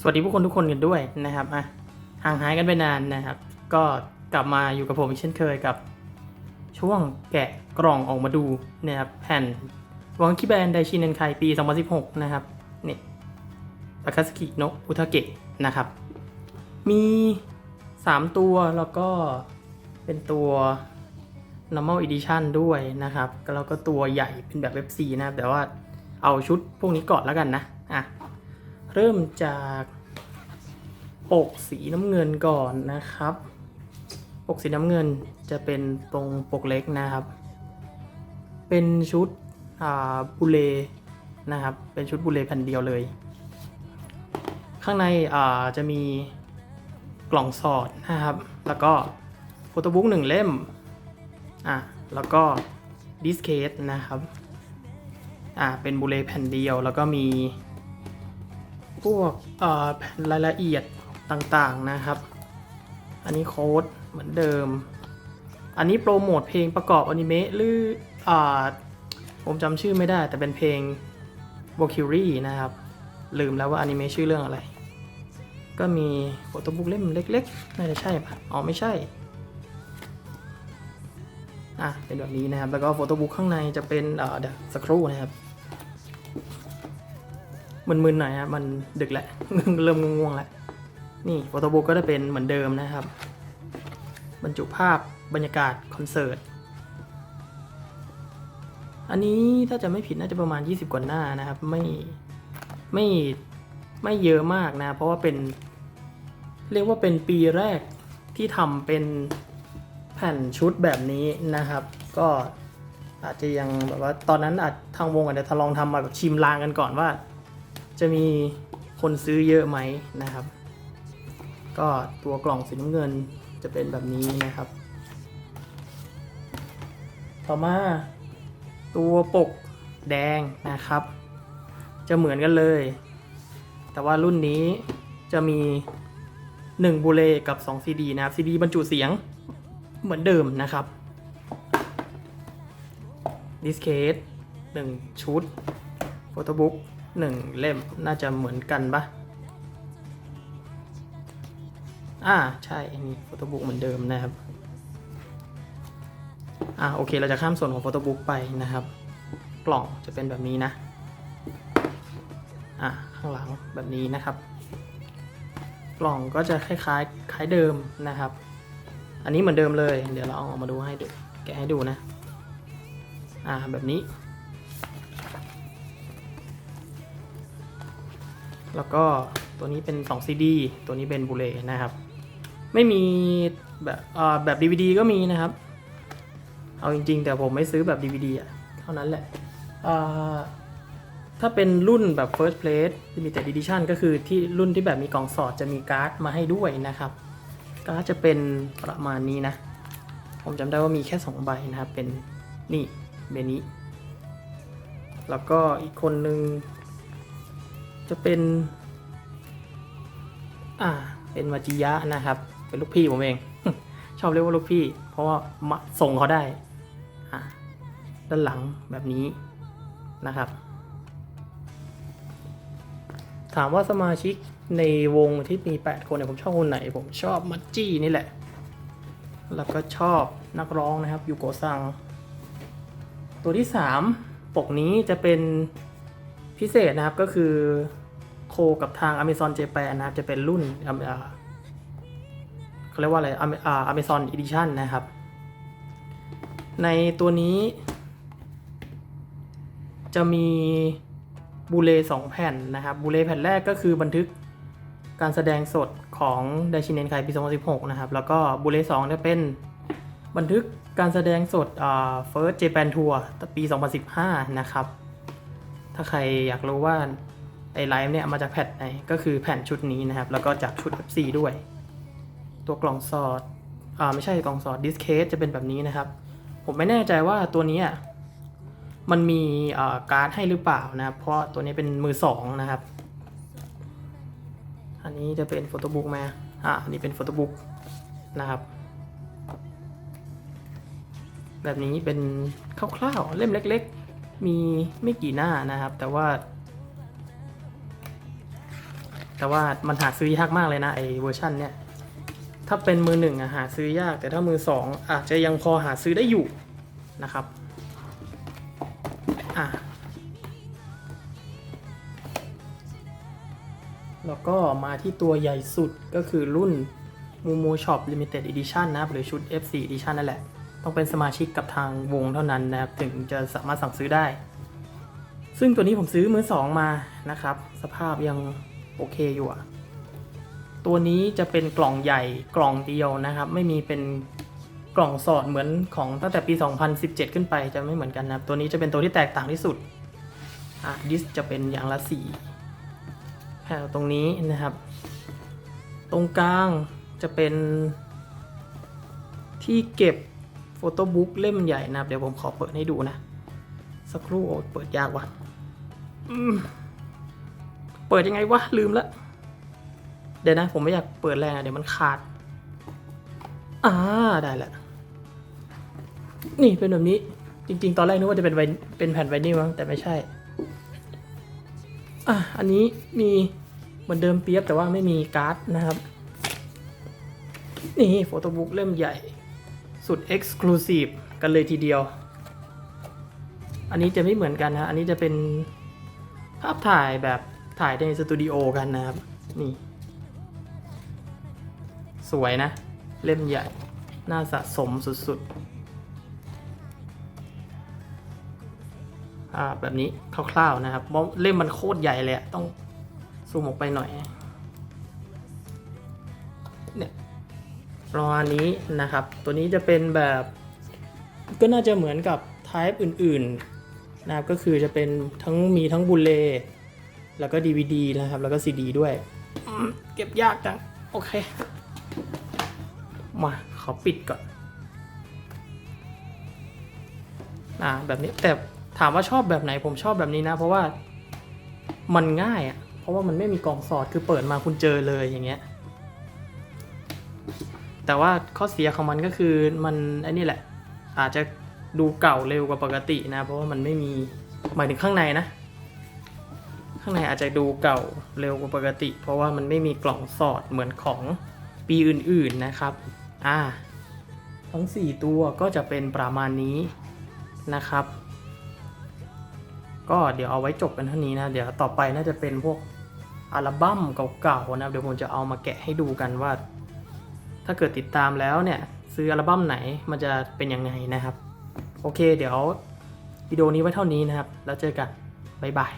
สวัสดีผู้คนทุกคนกันด้วยนะครับอะห่างหายกันไปนานนะครับ ก็กลับมาอยู่กับผมอีกเช่นเคยกับ ช่วงแกะกล่องออกมาดูนะครับแผ่นวังคิแบนไดชินเนนไคปี 2016 นะครับนี่ตาคาสกิโนอุทาเกะนะครับ มี 3 ตัวแล้วก็เป็นตัว normal edition ด้วยนะครับ แล้วก็ตัวใหญ่เป็นแบบ FC นะครับ แต่ว่าเอาชุดพวกนี้ก่อนแล้วกันนะ อะ เริ่มจากปกสีน้ำเงินก่อนนะครับ ปกสีน้ำเงินจะเป็นตรงปกเล็กนะครับ เป็นชุดบุเลนะครับ เป็นชุดบุเลแผ่นเดียวเลย ข้างในจะมีกล่องสอดนะครับ แล้วก็โฟโต้บุ๊กหนึ่งเล่ม อะ แล้วก็ดิสเคสนะครับ อ่าเป็นบุเลแผ่นเดียวแล้วก็มี พวกแผ่นรายละเอียดต่างๆนะครับ อันนี้โค้ดเหมือนเดิม อันนี้โปรโมทเพลงประกอบอนิเมะหรืออผมจำชื่อไม่ได้แต่เป็นเพลง v o c u r y นะครับ ลืมแล้วว่าอนิเมะชื่อเรื่องอะไร ก็มีโฟโต้บุ๊กเล่มเล็กๆ น่าจะใช่ปะอ๋อไม่ใช่ อะ เป็นแบบนี้นะครับ แล้วก็โฟโต้บุ๊กข้างในจะเป็นเอ่อเดี๋ยวสักครู่นะครับ มึนๆหน่อยครับมันดึกแล้ว เริ่มง่วงๆแล้วนี่โฟโต้บุ๊กก็จะเป็นเหมือนเดิมนะครับ บรรจุภาพบรรยากาศคอนเสิร์ตอันนี้ถ้าจะไม่ผิดน่าจะประมาณ 20 กว่าหน้านะครับ ไม่ไม่ไม่เยอะมากนะ เพราะว่าเป็น เรียกว่าเป็นปีแรกที่ทำเป็นแผ่นชุดแบบนี้นะครับ ก็อาจจะยังแบบว่าตอนนั้นอาจทางวงอาจจะทดลองทำมาแบบชิมลางกันก่อนว่า จะมีคนซื้อเยอะไหมนะครับ ก็ตัวกล่องสีน้ำเงินจะเป็นแบบนี้นะครับ ต่อมาตัวปกแดงนะครับ จะเหมือนกันเลย แต่ว่ารุ่นนี้จะมี 1บูเลกับ2 CD นะครับ CD บรรจุเสียงเหมือนเดิมนะครับดิสเคส1ชุดโฟโต้บุ๊ก 1เล่มน่าจะเหมือนกันปะอ่าใช่นี่โฟโต้บุ๊กเหมือนเดิมนะครับ อ่าโอเคเราจะข้ามส่วนของโฟโต้บุ๊กไปนะครับ กล่องจะเป็นแบบนี้นะ อะข้างหลังแบบนี้นะครับ กล่องก็จะคล้ายๆคล้ายเดิมนะครับ อันนี้เหมือนเดิมเลย เดี๋ยวเราเอาออกมาดูให้ดูแกะให้ดูนะ อ่าแบบนี้ แล้วก็ตัวนี้เป็น2 CD ตัวนี้เป็นบูเลนะครับ ไม่มีแบบแบบ DVD ก็มีนะครับ เอาจริง ๆ แต่ผมไม่ซื้อแบบ DVD อะเท่านั้นแหละถ้าเป็นรุ่นแบบ first place limited edition ก็คือที่รุ่นที่แบบมีกล่องสอดจะมีการ์ดมาให้ด้วยนะครับ การ์ดจะเป็นประมาณนี้นะ ผมจำได้ว่ามีแค่ 2 ใบนะครับ เป็นนี่เบนี้ แล้วก็อีกคนนึง จะเป็น อ่า เป็นวาจิยะนะครับ เป็นลูกพี่ผมเอง ชอบเรียกว่าลูกพี่ เพราะว่ามาส่งเขาได้ อ่า ด้านหลังแบบนี้นะครับ ถามว่าสมาชิกในวงที่มี 8 คนเนี่ยผมชอบคนไหน ผมชอบมัจจี้นี่แหละ แล้วก็ชอบนักร้องนะครับยูโกซัง ตัวที่ 3 ปกนี้จะเป็น พิเศษนะครับก็คือโคกับทาง Amazon Japan นะครับ จะเป็นรุ่นเขาเรียกว่าอะไรอ่า Amazon Edition นะครับ ในตัวนี้ จะมีบูเลสองแผ่นนะครับบูเลแผ่นแรกก็คือบันทึกการแสดงสดของไดชินเนนไคปี 2016 นะครับ แล้วก็บูเลสองจะเป็นบันทึกการแสดงสดอ่า First Japan Tour ปี 2015 นะครับ ถ้าใครอยากรู้ว่าไอไลฟ์เนี่ยมาจากแผ่นไหนก็คือแผ่นชุดนี้นะครับ แล้วก็จากชุด FC ด้วย ตัวกล่องสอดอ่าไม่ใช่กล่องสอดดิสเคสจะเป็นแบบนี้นะครับ ผมไม่แน่ใจว่าตัวนี้อะมันมีการ์ดให้หรือเปล่านะครับ เพราะตัวนี้เป็นมือสองนะครับ อันนี้จะเป็นโฟโต้บุ๊กไหมอะอันนี้เป็นโฟโต้บุ๊กนะครับ แบบนี้เป็นคร่าวๆเล่มเล็ก ๆ มีไม่กี่หน้านะครับ แต่ว่า แต่ว่ามันหาซื้อยากมากเลยนะไอเวอร์ชันเนี้ยถ้าเป็นมือหนึ่งอะหาซื้อยาก แต่ถ้ามือสองอาจจะยังพอหาซื้อได้อยู่นะครับอะแล้วก็มาที่ตัวใหญ่สุดก็คือรุ่น m o m o Shop Limited Edition นะครับหรือชุด F4 Edition นั่นแหละ ต้องเป็นสมาชิกกับทางวงเท่านั้นนะครับ ถึงจะสามารถสั่งซื้อได้ ซึ่งตัวนี้ผมซื้อมือสองมานะครับ สภาพยังโอเคอยู่ตัวนี้จะเป็นกล่องใหญ่กล่องเดียวนะครับ ไม่มีเป็นกล่องสอดเหมือนของตั้งแต่ปี 2017 ขึ้นไปจะไม่เหมือนกันนะครับ ตัวนี้จะเป็นตัวที่แตกต่างที่สุดอะดิสจะเป็นอย่างละสีแถวตรงนี้นะครับ ตรงกลางจะเป็นที่เก็บ โฟโต้บุ๊กเล่มใหญ่นะครับ เดี๋ยวผมขอเปิดให้ดูนะ สักครู่เปิดยากว่ะเปิดยังไงวะ ลืมละ เดี๋ยวนะ ผมไม่อยากเปิดแรงอะเดี๋ยวมันขาด อ่า ได้ละ นี่เป็นแบบนี้ จริง ๆ ตอนแรกนึกว่าจะเป็นไวเป็นแผ่นไวนิลมั้งแต่ไม่ใช่ อะ อันนี้มีเหมือนเดิมเปียบแต่ว่าไม่มีการ์ดนะครับ นี่โฟโต้บุ๊กเล่มใหญ่ สุด Exclusive กันเลยทีเดียว อันนี้จะไม่เหมือนกันนะ อันนี้จะเป็นภาพถ่ายแบบถ่ายในสตูดิโอกันนะครับ นี่ สวยนะ เล่มใหญ่ น่าสะสมสุดๆอ่าแบบนี้คร่าวๆนะครับเพราะเล่มมันโคตรใหญ่เลยต้องซูมออกไปหน่อยเนี่ย ประมาณนี้นะครับ ตัวนี้จะเป็นแบบก็น่าจะเหมือนกับ type อื่นๆนะครับก็คือจะเป็นทั้งมีทั้งบุลเลแล้วก็ DVD นะครับ แล้วก็ CD ด้วย เก็บยากจัง โอเค มาขอปิดก่อนอ่าแบบนี้แต่ถามว่าชอบแบบไหนผมชอบแบบนี้นะ เพราะว่ามันง่ายอะ่ะเพราะว่ามันไม่มีกล่องสอดคือเปิดมาคุณเจอเลยอย่างเงี้ย แต่ว่าข้อเสียของมันก็คือมันไอ้นี่แหละ อาจจะดูเก่าเร็วกว่าปกตินะ เพราะว่ามันไม่มีหมายถึงข้างในนะ ข้างในอาจจะดูเก่าเร็วกว่าปกติ เพราะว่ามันไม่มีกล่องสอดเหมือนของปีอื่นๆนะครับ อ่า ทั้ง 4 ตัวก็จะเป็นประมาณนี้นะครับ ก็เดี๋ยวเอาไว้จบกันเท่านี้นะ เดี๋ยวต่อไปน่าจะเป็นพวกอัลบั้มเก่าๆนะ เดี๋ยวผมจะเอามาแกะให้ดูกันว่า ถ้าเกิดติดตามแล้วเนี่ยซื้ออัลบั้มไหนมันจะเป็นยังไงนะครับ โอเค เดี๋ยววิดีโอนี้ไว้เท่านี้นะครับ แล้วเจอกัน บ๊ายบาย